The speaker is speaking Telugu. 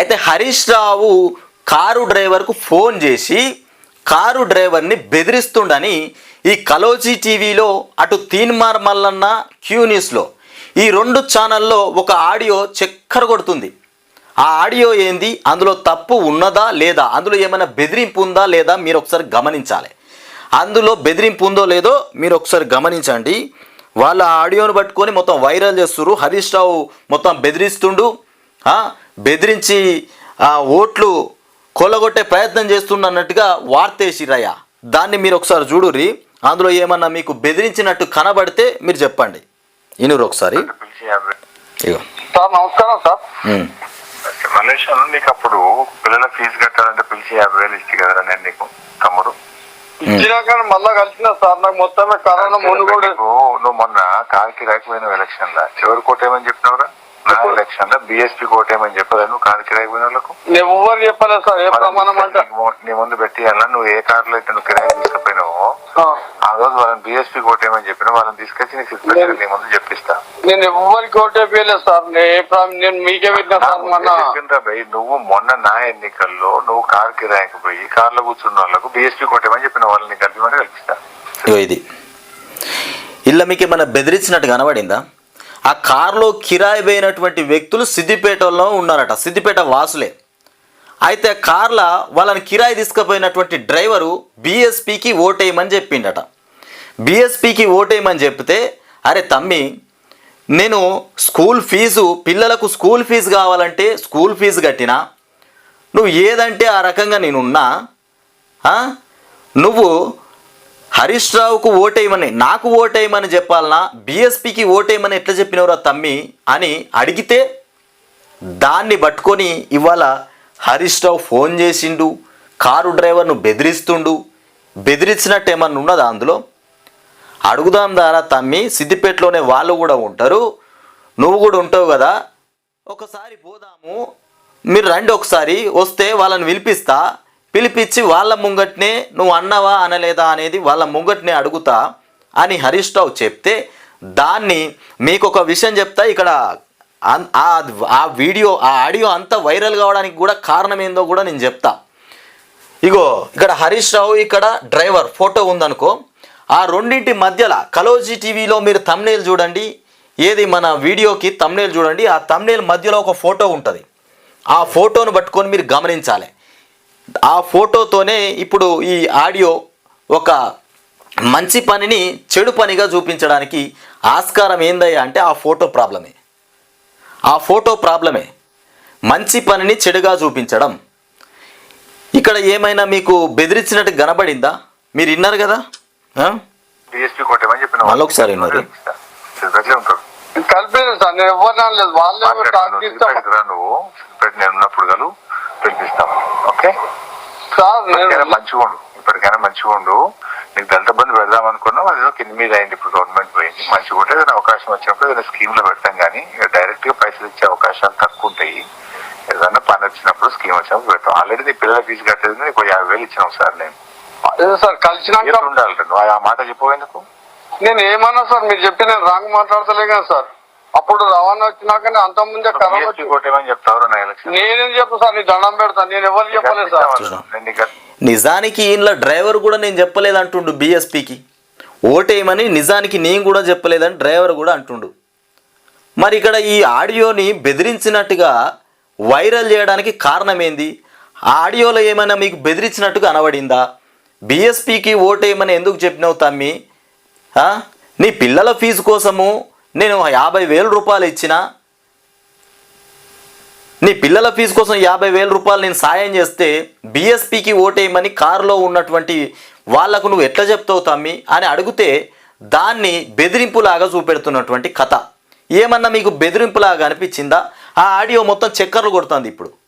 అయితే హరీష్ రావు కారు డ్రైవర్కు ఫోన్ చేసి కారు డ్రైవర్ని బెదిరిస్తుండని ఈ కలోజీ టీవీలో అటు తీన్మార్ మల్లన్న క్యూ న్యూస్లో ఈ రెండు ఛానల్లో ఒక ఆడియో చక్కర కొడుతుంది. ఆ ఆడియో ఏంది? అందులో తప్పు ఉన్నదా లేదా? అందులో ఏమైనా బెదిరింపు ఉందా లేదా మీరు ఒకసారి గమనించాలి. అందులో బెదిరింపు ఉందో లేదో మీరు ఒకసారి గమనించండి. వాళ్ళ ఆడియోను పట్టుకొని మొత్తం వైరల్ చేస్తున్నారు హరీష్ రావు మొత్తం బెదిరిస్తుండు. బెదిరించి ఆ, ఓట్లు కొల్లగొట్టే ప్రయత్నం చేస్తున్నట్టుగా వార్తేసిరయ్య దాన్ని మీరు ఒకసారి చూడుర్రి. అందులో ఏమన్నా మీకు బెదిరించినట్టు కనబడితే మీరు చెప్పండి. ఇనురు ఒకసారి. పిలిచి యాభై. ఇగో. సార్ నమస్కారం సార్. మలేషియాలో నీకు అప్పుడు పిల్లల ఫీజు కట్టాలంటే పిలిచి యాభై వేలు ఇచ్చి కదరా నేను నీకు తమ్ముడు? ఇచ్చినాక మళ్ళా కలిసిన సార్ నాకు మొత్తమే కరోనా ముందు కూడా నువ్వు మొన్న కాల్కి రాకపోయిన ఎలక్షన్ లా ఎవరు కోటేమని చెప్పినవరా? ఎలక్షన్లో బిఎస్పీ కోటేమని చెప్పదా నువ్వు కాల్కి రాకపోయిన వాళ్ళకు? నేను ఎవ్వరు చెప్పలేదు సార్ ఏ ప్రమాణం అంటే? నీకు ము- నీ ముందు పెట్టి అలా నువ్వు ఏ కార్లో అయితే నువ్వు కిరాయి తీసుకుపోయినావో ఆ, రోజు వాళ్ళని బిఎస్పీ కోటేమని చెప్పిన వాళ్ళని తీసుకొచ్చి నీకు సిగ్నేచర్ నీ ముందు చెప్పిస్తా. నేను ఎవ్వరికి ఓటే వేయలేదు సార్ నేను ఏ ప్రా- నేను మీకే పెట్టిన సార్ మొన్న. నువ్వు మొన్న నా ఎన్నికల్లో నువ్వు కార్ కిరాయికి పోయి కార్లో కూర్చున్న వాళ్ళకు బిఎస్పీ కోటేమని చెప్పిన వాళ్ళని కలిపి కల్పిస్తా. ఇగో ఇది. ఇలా మీకు ఏమైనా బెదిరించినట్టు కనబడిందా? ఆ కారులో కిరాయి పోయినటువంటి వ్యక్తులు సిద్దిపేటలో ఉన్నారట సిద్దిపేట వాసులే. అయితే కార్ల వాళ్ళని కిరాయి తీసుకుపోయినటువంటి డ్రైవరు బీఎస్పీకి ఓటేయమని చెప్పిండట. బీఎస్పీకి ఓటేయమని చెప్తే అరే తమ్మి నేను స్కూల్ ఫీజు పిల్లలకు స్కూల్ ఫీజు కావాలంటే స్కూల్ ఫీజు కట్టినా? నువ్వు ఏదంటే ఆ రకంగా నేనున్నా నువ్వు హరీష్ రావుకు ఓటేయమని నాకు ఓటేయమని చెప్పాలనా? బీఎస్పీకి ఓటేయమని ఎట్లా చెప్పినవరా తమ్మి? అని అడిగితే దాన్ని పట్టుకొని ఇవాళ హరీష్ రావు ఫోన్ చేసిండు కారు డ్రైవర్ను బెదిరిస్తుండు. బెదిరించినట్టు ఏమన్నా ఉన్నదా అందులో? అడుగుదాం దారా తమ్మి సిద్దిపేటలోనే వాళ్ళు కూడా ఉంటారు. నువ్వు కూడా ఉంటావు కదా? ఒకసారి పోదాము. మీరు రండి ఒకసారి వస్తే వాళ్ళని పిలిపిస్తా. పిలిపించి వాళ్ళ ముంగట్నే నువ్వు అన్నావా అనలేదా? అనేది వాళ్ళ ముంగట్నే అడుగుతా అని హరీష్ రావు చెప్తే దాన్ని మీకు ఒక విషయం చెప్తా. ఇక్కడ ఆ- ఆ వీడియో ఆ ఆడియో అంతా వైరల్ కావడానికి కూడా కారణం ఏందో కూడా నేను చెప్తా. ఇగో ఇక్కడ హరీష్ రావు ఇక్కడ డ్రైవర్ ఫోటో ఉందనుకో ఆ రెండింటి మధ్యలో కలోజీ టీవీలో మీరు తమ్నేల్ చూడండి ఏది మన వీడియోకి తమ్నేల్ చూడండి ఆ తమ్నేల్ మధ్యలో ఒక ఫోటో ఉంటుంది. ఆ ఫోటోను పట్టుకొని మీరు గమనించాలి. ఆ ఫోటోతోనే ఇప్పుడు ఈ ఆడియో ఒక మంచి పనిని చెడు పనిగా చూపించడానికి ఆస్కారం ఏందయ్యా అంటే ఆ ఫోటో ప్రాబ్లమే. ఆ ఫోటో ప్రాబ్లమే. మంచి పనిని చెడుగా చూపించడం. ఇక్కడ ఏమైనా మీకు బెదిరించినట్టు కనబడిందా? మీరు విన్నారు కదా? ఆ? బిఎస్పీ కోటేమని చెప్పిన మళ్ళీ ఒకసారి విన్నారు. సిద్దిపేటలే ఉంటాడు కలిపేది సార్ నేను ఎవరిని అనలేదు. వాళ్ళే నువ్వు? నేను ఉన్నప్పుడు గలు పిలిపిస్తాం ఓకే? మంచిగా ఉండు ఇప్పటికైనా మంచిగా ఉండు నీకు దళిత బంధు పెడదాం అనుకున్నాం అది ఏదో కింద మీద అయింది ఇప్పుడు గవర్నమెంట్ పోయింది మంచిగా ఉంటే ఏదైనా అవకాశం వచ్చినప్పుడు ఏదైనా స్కీమ్లో పెడతాం కానీ డైరెక్ట్గా పైసలు ఇచ్చే అవకాశాలు తక్కువ ఉంటాయి. ఏదైనా పని వచ్చినప్పుడు స్కీమ్ వచ్చినప్పుడు పెడతాం. ఆల్రెడీ నీ పిల్లల ఫీజు కట్టేది నీకు యాభై వేలు ఇచ్చినాం సార్ నేను. సార్ కలిసినాక ఉండాలి నువ్వు ఆ మాట చెప్పేందుకు నేను ఏమన్నా సార్ మీరు చెప్పి నేను రాంగ్ మాట్లాడతలే కదా సార్. అప్పుడు రవాణా వచ్చినాక అంత ముందే కరోనా నేనేం చెప్పు సార్ నీ దండం పెడతాను నేను ఎవరు చెప్పలేదు సార్. నిజానికి ఇంట్లో డ్రైవర్ కూడా నేను చెప్పలేదు అంటుండు బీఎస్పీకి. ఓటేయమని నిజానికి నేను కూడా చెప్పలేదని డ్రైవర్ కూడా అంటుండు. మరి ఇక్కడ ఈ ఆడియోని బెదిరించినట్టుగా వైరల్ చేయడానికి కారణం ఏంది ఆ ఆడియోలో ఏమైనా మీకు బెదిరించినట్టుగా అనబడిందా బీఎస్పీకి ఓటేయమని ఎందుకు చెప్పినావు తమ్మి? ఆ? నీ పిల్లల ఫీజు కోసము నేను యాభై వేల రూపాయలు ఇచ్చిన నీ పిల్లల ఫీజు కోసం యాభై వేల రూపాయలు నేను సాయం చేస్తే బీఎస్పీకి ఓటేయమని కారులో ఉన్నటువంటి వాళ్ళకు నువ్వు ఎట్లా చెప్తావు తమ్మి? అని అడిగితే దాన్ని బెదిరింపులాగా చూపెడుతున్నటువంటి కథ. ఏమన్నా మీకు బెదిరింపులాగా అనిపించిందా? ఆ ఆడియో మొత్తం చక్కర్లు కొడుతుంది ఇప్పుడు.